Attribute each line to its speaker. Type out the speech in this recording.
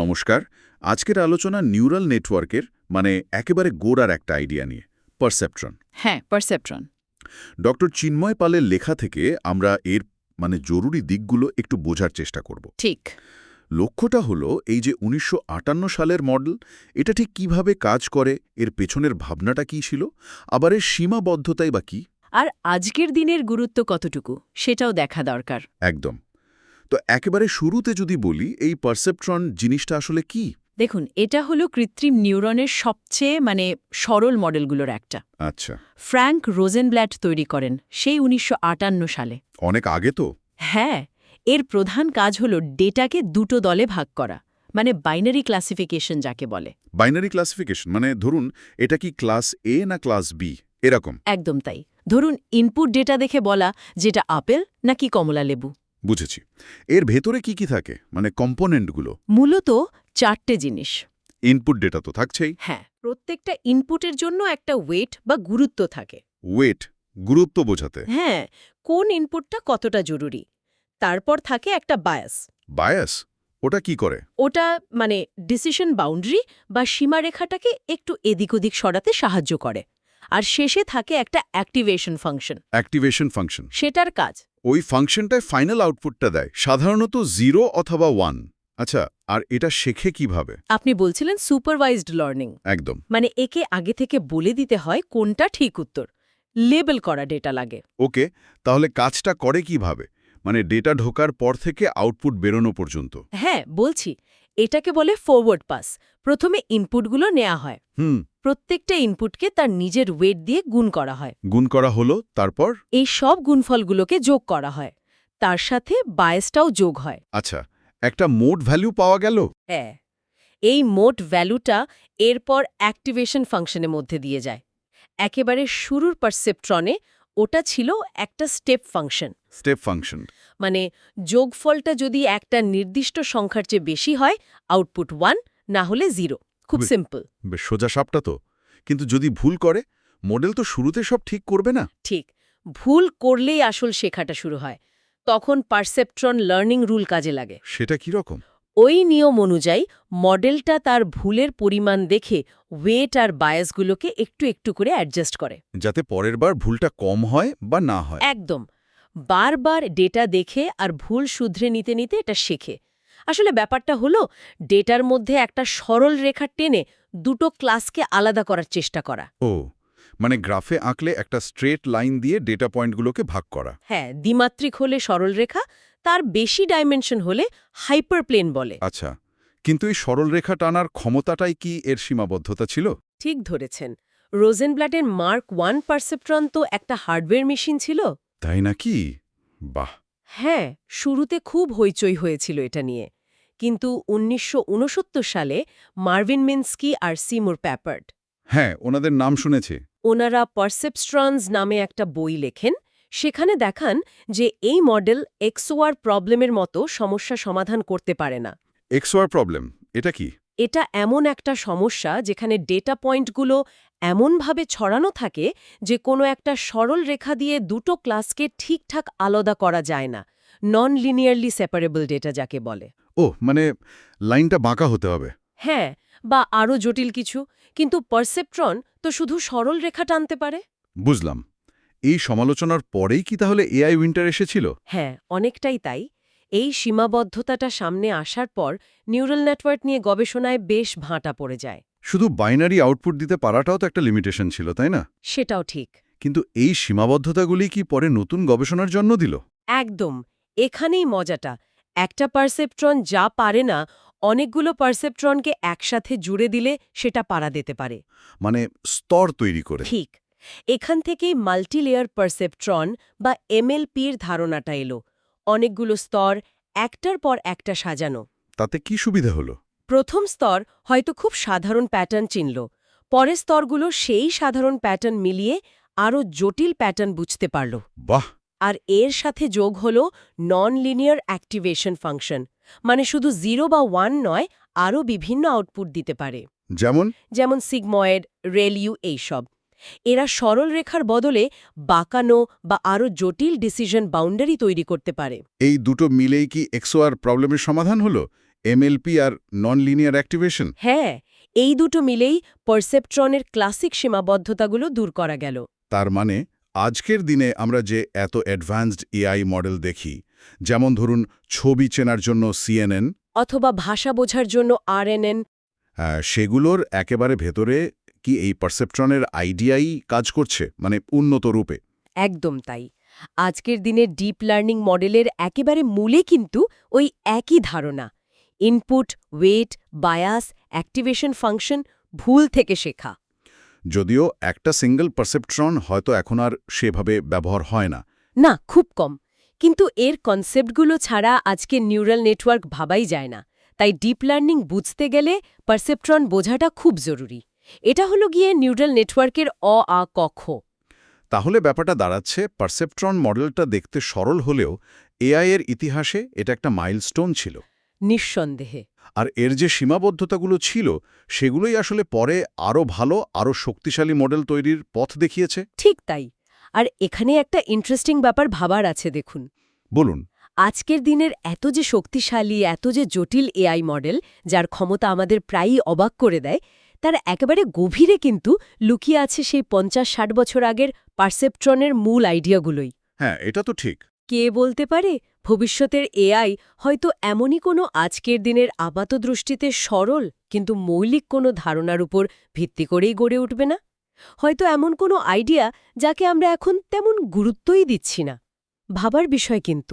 Speaker 1: নমস্কার। আজকের আলোচনা নিউরাল নেটওয়ার্কের মানে একেবারে গোড়ার একটা আইডিয়া নিয়ে পারসেপট্রন
Speaker 2: হ্যাঁ পারসেপট্রন
Speaker 1: ডক্টর চিন্ময় পালের লেখা থেকে আমরা এর মানে জরুরি দিকগুলো একটু বোঝার চেষ্টা করব।
Speaker 2: ঠিক।
Speaker 1: লক্ষ্যটা হলো এই যে উনিশশো আটান্ন সালের মডেল এটা ঠিক কীভাবে কাজ করে এর পেছনের ভাবনাটা কি ছিল আবার এর সীমাবদ্ধতাই বা কি?
Speaker 2: আর আজকের দিনের গুরুত্ব কতটুকু সেটাও দেখা দরকার।
Speaker 1: একদম। তো একেবারে শুরুতে যদি বলি এই পারসেপট্রন জিনিসটা আসলে কি?
Speaker 2: দেখুন এটা হলো কৃত্রিম নিউরনের সবচেয়ে মানে সরল মডেলগুলোর একটা।
Speaker 1: আচ্ছা।
Speaker 2: ফ্র্যাঙ্ক রোজেনব্ল্যাট তৈরি করেন সেই উনিশশো আটান্ন সালে।
Speaker 1: অনেক আগে তো?
Speaker 2: হ্যাঁ এর প্রধান কাজ হল ডেটাকে দুটো দলে ভাগ করা মানে বাইনারি ক্লাসিফিকেশন যাকে বলে।
Speaker 1: বাইনারি ক্লাসিফিকেশন মানে ধরুন এটা কি ক্লাস এ না ক্লাস বি এরকম।
Speaker 2: একদম তাই। ধরুন ইনপুট ডেটা দেখে বলা যেটা আপেল নাকি কমলা লেবু?
Speaker 1: বুঝেছি। এর ভেতরে কি কি থাকে? মানে কম্পোনেন্টগুলো।
Speaker 2: মূলত চারটে জিনিস।
Speaker 1: ইনপুট ডেটা তো থাকছেই।
Speaker 2: হ্যাঁ প্রত্যেকটা ইনপুটের জন্য একটা ওয়েট বা গুরুত্ব থাকে।
Speaker 1: ওয়েট গুরুত্ব বোঝাতে।
Speaker 2: হ্যাঁ কোন ইনপুটটা কতটা জরুরি। তারপর থাকে একটা বায়াস।
Speaker 1: বায়াস? ওটা কি করে?
Speaker 2: ওটা মানে ডিসিশন বাউন্ডারি বা সীমারেখাটাকে একটু এদিক ওদিক সরাতে সাহায্য করে। আর শেষে থাকে একটা অ্যাক্টিভেশন ফাংশন
Speaker 1: অ্যাক্টিভেশন ফাংশন
Speaker 2: সেটার কাজ।
Speaker 1: ওই ফাংশনটায় ফাইনাল আউটপুটটা দেয় সাধারণত জিরো অথবা ওয়ান। আচ্ছা আর এটা শেখে কীভাবে?
Speaker 2: আপনি বলছিলেন সুপারভাইজড লার্নিং।
Speaker 1: একদম।
Speaker 2: মানে একে আগে থেকে বলে দিতে হয় কোনটা ঠিক উত্তর। লেবেল করা ডেটা লাগে।
Speaker 1: ওকে তাহলে কাজটা করে কীভাবে? মানে ডেটা ঢোকার পর থেকে আউটপুট বেরোনো পর্যন্ত।
Speaker 2: হ্যাঁ বলছি। এটাকে বলে ফরওয়ার্ড পাস। প্রথমে ইনপুটগুলো নেওয়া হয়।
Speaker 1: হুম।
Speaker 2: প্রত্যেকটা ইনপুটকে তার নিজের ওয়েট দিয়ে গুণ করা হয়।
Speaker 1: গুণ করা হলো তারপর?
Speaker 2: এই সব গুণফলগুলোকে যোগ করা হয়। তার সাথে বায়াসটাও যোগ হয়।
Speaker 1: আচ্ছা একটা মোট ভ্যালু পাওয়া গেল?
Speaker 2: হ্যাঁ। এই মোট ভ্যালুটা এরপর অ্যাক্টিভেশন ফাংশনের মধ্যে দিয়ে যায়। একেবারে শুরুর পারসেপট্রনে ওটা ছিল একটা স্টেপ ফাংশন
Speaker 1: স্টেপ ফাংশন
Speaker 2: মানে যোগফলটা যদি একটা নির্দিষ্ট সংখ্যার চেয়ে বেশি হয় আউটপুট ওয়ান না হলে জিরো খুব সিম্পল
Speaker 1: বেশ সোজা সাপটা তো। কিন্তু যদি ভুল করে মডেল তো শুরুতে সব ঠিক করবে না।
Speaker 2: ঠিক। ভুল করলেই আসল শেখাটা শুরু হয়। তখন পারসেপট্রন লার্নিং রুল কাজে লাগে।
Speaker 1: সেটা কি রকম?
Speaker 2: ওই নিয়ম অনুযায়ী মডেলটা তার ভুলের পরিমাণ দেখে ওয়েট আর বায়াসগুলোকে একটু একটু করে অ্যাডজাস্ট করে।
Speaker 1: যাতে পরের বার ভুলটা কম হয় বা না হয়।
Speaker 2: একদম। বারবার ডেটা দেখে আর ভুল শুধরে নিতে নিতে এটা শেখে। আসলে ব্যাপারটা হলো ডেটার মধ্যে একটা সরল রেখা টেনে দুটো ক্লাসকে আলাদা করার চেষ্টা করা।
Speaker 1: ও মানে গ্রাফে আঁকলে একটা স্ট্রেট লাইন দিয়ে ডেটা পয়েন্টগুলোকে ভাগ করা।
Speaker 2: হ্যাঁ দ্বিমাত্রিক হলে সরল রেখা তার বেশি ডাইমেনশন হলে হাইপারপ্লেন বলে।
Speaker 1: আচ্ছা কিন্তু এই সরল রেখা টানার ক্ষমতাটাই কি এর সীমাবদ্ধতা ছিল?
Speaker 2: ঠিক ধরেছেন। রোজেনব্লাটের মার্ক ওয়ান পারসেপ্ট্রন তো একটা হার্ডওয়্যার মেশিন ছিল।
Speaker 1: তাই নাকি? বাহ!
Speaker 2: হ্যাঁ শুরুতে খুব হইচই হয়েছিল এটা নিয়ে। কিন্তু উনিশশো উনসত্তর সালে মার্ভিন মিন্সকি আর সিমুর প্যাপার্ড।
Speaker 1: হ্যাঁ ওনাদের নাম শুনেছি।
Speaker 2: ওনারা পারসেপস্ট্রনস নামে একটা বই লেখেন। সেখানে দেখান যে এই মডেল এক্সোয়ার প্রবলেমের মতো সমস্যা সমাধান করতে পারে না।
Speaker 1: এক্সওয়ার প্রবলেম এটা কি?
Speaker 2: এটা এমন একটা সমস্যা যেখানে ডেটা পয়েন্টগুলো এমনভাবে ছড়ানো থাকে যে কোনো একটা সরল রেখা দিয়ে দুটো ক্লাসকে ঠিকঠাক আলাদা করা যায় না। নন লিনিয়ারলি সেপারেবল ডেটা যাকে বলে।
Speaker 1: ও মানে লাইনটা বাঁকা হতে হবে।
Speaker 2: হ্যাঁ বা আরও জটিল কিছু কিন্তু পারসেপট্রন তো শুধু সরল রেখা টানতে পারে।
Speaker 1: বুঝলাম। এই সমালোচনার পরেই কি তাহলে এআই উইন্টার এসেছিল?
Speaker 2: হ্যাঁ অনেকটাই তাই। এই সীমাবদ্ধতাটা সামনে আসার পর নিউরাল নেটওয়ার্ক নিয়ে গবেষণায় বেশ ভাঁটা পড়ে যায়।
Speaker 1: শুধু বাইনারি আউটপুট দিতে পারাটাও তো একটা লিমিটেশন ছিল তাই না?
Speaker 2: সেটাও ঠিক।
Speaker 1: কিন্তু এই সীমাবদ্ধতাগুলি কি পরে নতুন গবেষণার জন্য দিল?
Speaker 2: একদম এখানেই মজাটা। একটা পারসেপট্রন যা পারে না অনেকগুলো পারসেপট্রনকে একসাথে জুড়ে দিলে সেটা পারা দিতে পারে।
Speaker 1: মানে স্তর তৈরি করে।
Speaker 2: ঠিক। এখান থেকেই মাল্টিলেয়ার পারসেপট্রন বা এমএলপির ধারণাটা এলো। অনেকগুলো স্তর একটার পর একটা সাজানো।
Speaker 1: তাতে কি সুবিধা হলো?
Speaker 2: প্রথম স্তর হয়তো খুব সাধারণ প্যাটার্ন চিনল। পরের স্তরগুলো সেই সাধারণ প্যাটার্ন মিলিয়ে আরও জটিল প্যাটার্ন বুঝতে পারল।
Speaker 1: বাহ!
Speaker 2: আর এর সাথে যোগ হল নন লিনিয়ার অ্যাক্টিভেশন ফাংশন মানে শুধু জিরো বা ওয়ান নয় আরও বিভিন্ন আউটপুট দিতে পারে।
Speaker 1: যেমন?
Speaker 2: যেমন সিগময়েড রেলিউ এইসব। এরা সরল রেখার বদলে বাঁকানো বা আরও জটিল ডিসিশন বাউন্ডারি তৈরি করতে পারে।
Speaker 1: এই দুটো মিলেই কি এক্সোয়ার প্রবলেমের সমাধান হলো? এমএলপি আর নন লিনিয়ার অ্যাক্টিভেশন
Speaker 2: হ্যাঁ এই দুটো মিলেই পারসেপট্রনের ক্লাসিক সীমাবদ্ধতাগুলো দূর করা গেল।
Speaker 1: তার মানে আজকের দিনে আমরা যে এত অ্যাডভান্সড এআই মডেল দেখি যেমন ধরুন ছবি চেনার জন্য সিএনএন
Speaker 2: অথবা ভাষা বোঝার জন্য আরএনএন
Speaker 1: সেগুলোর একেবারে ভেতরে কি এই পারসেপট্রনের আইডিয়াই কাজ করছে মানে উন্নত রূপে?
Speaker 2: একদম তাই। আজকের দিনে ডিপ লার্নিং মডেলের একেবারে মূলে কিন্তু ওই একই ধারণা। Input weight bias activation function ভুল থেকে শেখা।
Speaker 1: যদিও একটা সিঙ্গেল পারসেপট্রন হয়তো এখন আর সেভাবে ব্যবহার হয় না।
Speaker 2: না খুব কম। কিন্তু এর কনসেপ্টগুলো ছাড়া আজকে নিউরাল নেটওয়ার্ক ভাবাই যায় না। তাই ডিপ লার্নিং বুঝতে গেলে পারসেপট্রন বোঝাটা খুব জরুরি। এটা হলো গিয়ে নিউরাল নেটওয়ার্কের অ আ ক খ।
Speaker 1: তাহলে ব্যাপারটা দাঁড়াচ্ছে পারসেপট্রন মডেলটা দেখতে সরল হলেও এআই এর ইতিহাসে এটা একটা মাইলস্টোন ছিল।
Speaker 2: নিঃসন্দেহে।
Speaker 1: আর এর যে সীমাবদ্ধতাগুলো ছিল সেগুলোই আসলে পরে আরও ভালো আরও শক্তিশালী মডেল তৈরির পথ দেখিয়েছে।
Speaker 2: ঠিক তাই। আর এখানে একটা ইন্টারেস্টিং ব্যাপার ভাবার আছে দেখুন।
Speaker 1: বলুন।
Speaker 2: আজকের দিনের এত যে শক্তিশালী এত যে জটিল এআই মডেল যার ক্ষমতা আমাদের প্রায়ই অবাক করে দেয় তার একেবারে গভীরে কিন্তু লুকিয়ে আছে সেই পঞ্চাশ ষাট বছর আগের পারসেপট্রনের মূল আইডিয়াগুলোই।
Speaker 1: হ্যাঁ এটা তো ঠিক।
Speaker 2: কে বলতে পারে? ভবিষ্যতের এআই হয়তো এমনই কোনো আজকের দিনের আপাতদৃষ্টিতে সরল কিন্তু মৌলিক কোনো ধারণার উপর ভিত্তি করেই গড়ে উঠবে না? হয়তো এমন কোনো আইডিয়া যাকে আমরা এখন তেমন গুরুত্বই দিচ্ছি না। ভাবার বিষয় কিন্তু।